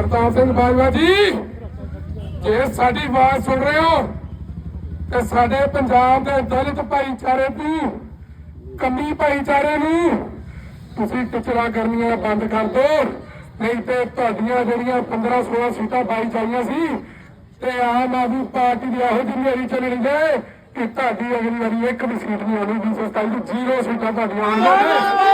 ਪ੍ਰਤਾਪ ਸਿੰਘ ਬਾਜਵਾ ਜੀ, ਜੇ ਸਾਡੀ ਆਵਾਜ਼ ਸੁਣ ਰਹੇ ਹੋ, ਤੇ ਸਾਡੇ ਪੰਜਾਬ ਦੇ ਦਲਿਤ ਭਾਈਚਾਰੇ ਨੂੰ ਕੰਮੀ ਭਾਈਚਾਰੇ ਨੂੰ ਤੁਸੀਂ ਟਿਚਰਾ ਕਰਨੀਆਂ ਬੰਦ ਕਰ ਦਿਓ ਨਹੀਂ ਤੇ ਤੁਹਾਡੀਆਂ ਜਿਹੜੀਆਂ 15 16 ਸੀਟਾਂ ਪਾਈ ਜਾਈਆਂ ਸੀ, ਤੇ ਆਮ ਆਦਮੀ ਪਾਰਟੀ ਦੀ ਇਹੋ ਜਿਹੀ ਮੇਰੀ ਚੱਲਣੀ ਜੇ ਕਿ ਤੁਹਾਡੀ ਅਗਲੀ ਵਾਰੀ ਇੱਕ ਵੀ ਸੀਟ ਨਹੀਂ ਆਉਣੀ 227 ਦੀ ਜ਼ੀਰੋ ਸੀਟਾਂ ਤੁਹਾਡੀਆਂ ਆਉਣਗੀਆਂ।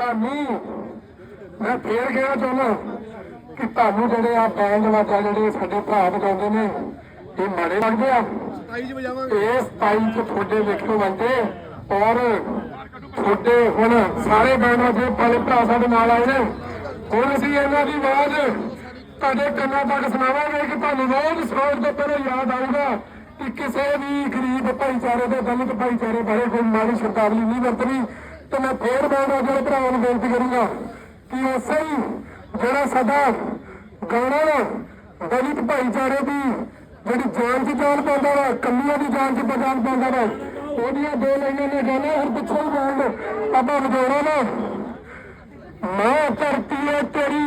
ਤੁਹਾਨੂੰ ਮੈਂ ਫੇਰ ਕਹਿਣਾ ਚਾਹੁੰਦਾ ਕਿ ਤੁਹਾਨੂੰ ਜਿਹੜੇ ਆ ਬੈਂਡ ਵਾਜਾ ਜਿਹੜੇ ਸਾਡੇ ਭਰਾ ਵਜਾਉਂਦੇ ਨੇ ਇਹ ਮਾੜੇ ਲੱਗਦੇ ਆ। 27 ਚ ਵਜਾਵਾਂਗੇ। ਇਸ ਟਾਈਮ ਚ ਤੁਹਾਡੇ ਵੇਖੋ ਬੰਦੇ ਔਰ ਤੁਹਾਡੇ ਹੁਣ ਸਾਰੇ ਬੈਂਡ ਵਾਜੇ ਵਾਲੇ ਭਰਾ ਸਾਡੇ ਨਾਲ ਆਏ ਨੇ ਹੁਣ ਅਸੀਂ ਇਹਨਾਂ ਦੀ ਆਵਾਜ਼ ਤੁਹਾਡੇ ਕੰਨਾਂ ਤੱਕ ਸੁਣਾਵਾਂਗੇ ਕਿ ਤੁਹਾਨੂੰ ਰੋਜ਼ ਸੌਣ ਤੋਂ ਪਹਿਲਾਂ ਯਾਦ ਆਊਗਾ ਕਿ ਕਿਸੇ ਵੀ ਗਰੀਬ ਭਾਈਚਾਰੇ ਦੇ ਦਲਿਤ ਭਾਈਚਾਰੇ ਬਾਰੇ ਕੋਈ ਮਾੜੀ ਸ਼ਬਦਾਵਲੀ ਨਹੀਂ ਵਰਤਣੀ। ਤੇ ਮੈਂ ਫੇਰ ਬੈਂਡ ਵਾਜੇ ਭਰਾਵਾਂ ਨੂੰ ਬੇਨਤੀ ਕਰੂੰਗਾ ਕਿ ਉਸੇ ਹੀ ਜਿਹੜਾ ਸਾਡਾ ਗਾਣਾ ਵਾ, ਦਲਿਤ ਭਾਈਚਾਰੇ ਦੀ ਜਿਹੜੀ ਜਾਨ ਚ ਜਾਨ ਪਾਉਂਦਾ ਵਾ ਕੰਮੀਆਂ ਦੀ ਜਾਨ ਚ ਜਾਨ ਪਾਉਂਦਾ ਵਾ, ਉਹਦੀਆਂ ਦੋ ਲਾਈਨਾਂ ਨੇ ਗਾਣਾ ਹਰ ਪਿੱਛੋਂ ਹੀ ਬੈਂਡ ਆਪਾਂ ਵਜਾਉਣਾ ਨਾ ਮਾਂ ਧਰਤੀ ਹੈ ਤੇਰੀ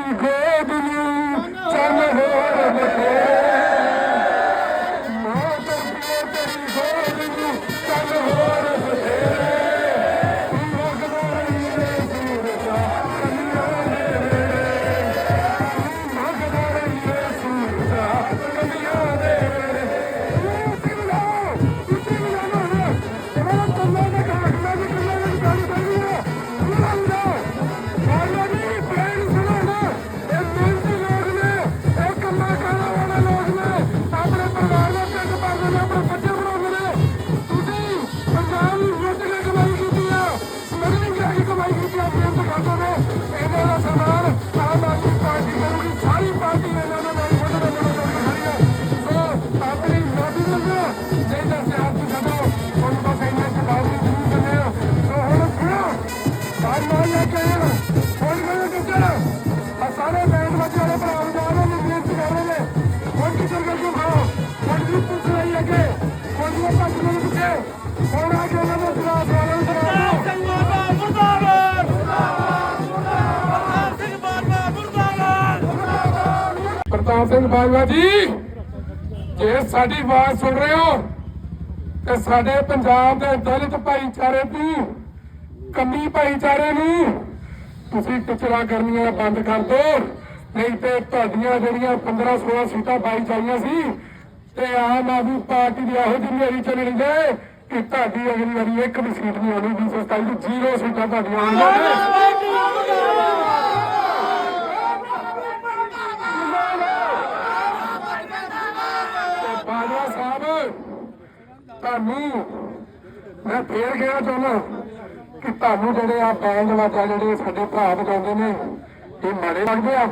ਸਾਮਾਨ ਲੈ ਕੇ ਆਇਆ ਹੁਣ ਮੈਨੂੰ ਕਿੱਧਰ ਆ ਸਾਰੇ ਬੈਂਡ ਵੱਜੇ ਵਾਲੇ ਭਰਾ ਜਾ ਰਹੇ ਨੇ ਕਰ ਰਹੇ ਨੇ ਹੁਣ ਕਿੱਧਰ ਗਏ ਖਾਓ ਹੁਣ ਵੀ ਪੁੱਛ ਰਹੀ ਅੱਗੇ ਹੁਣ ਵੀ ਭੱਜ ਮੈਨੂੰ ਪਿੱਛੇ ਹੁਣ ਆ ਕੇ ਉਹਨਾਂ ਨੂੰ ਜਵਾਬ ਦਿਓ ਸਿੰਘ ਸਿੰਘ ਪ੍ਰਤਾਪ ਸਿੰਘ ਬਾਜਵਾ ਜੀ, ਜੇ ਸਾਡੀ ਆਵਾਜ਼ ਸੁਣ ਰਹੇ ਹੋ, ਤੇ ਸਾਡੇ ਪੰਜਾਬ ਦੇ ਦਲਿਤ ਭਾਈਚਾਰੇ ਨੂੰ ਕੰਮੀ ਭਾਈਚਾਰੇ ਨੂੰ। ਤੁਸੀਂ ਟਿਚਰਾ ਕਰਨੀਆਂ ਬੰਦ ਕਰ ਦਿਓ ਨਹੀਂ ਤੇ ਤੁਹਾਡੀਆਂ ਜਿਹੜੀਆਂ 15 16 ਸੀਟਾਂ ਪਾਈ ਜਾਈਆਂ ਸੀ, ਤੇ ਆਮ ਆਦਮੀ ਪਾਰਟੀ ਦੀ ਇਹੋ ਜਿਹੀ ਮੇਰੀ ਚੱਲਣੀ ਹੈ ਕਿ ਤੁਹਾਡੀ ਅਗਲੀ ਵਾਰੀ ਇੱਕ ਵੀ ਸੀਟ ਨਹੀਂ ਆਉਣੀ 227 ਦੀ ਜ਼ੀਰੋ ਸੀਟਾਂ ਤੁਹਾਡੀਆਂ ਆਉਣਗੀਆਂ ਬਾਜਵਾ ਸਾਹਿਬ, ਤੁਹਾਨੂੰ ਮੈਂ ਫੇਰ ਕਹਿਣਾ ਚਾਹੁੰਦਾ ਕਿ ਤੁਹਾਨੂੰ ਜਿਹੜੇ ਆ ਬੈਂਡ ਵਾਜਾ ਜਿਹੜੇ ਸਾਡੇ ਭਰਾ ਵਜਾਉਂਦੇ ਨੇ, ਇਹ ਮਾੜੇ ਲੱਗਦੇ ਆ?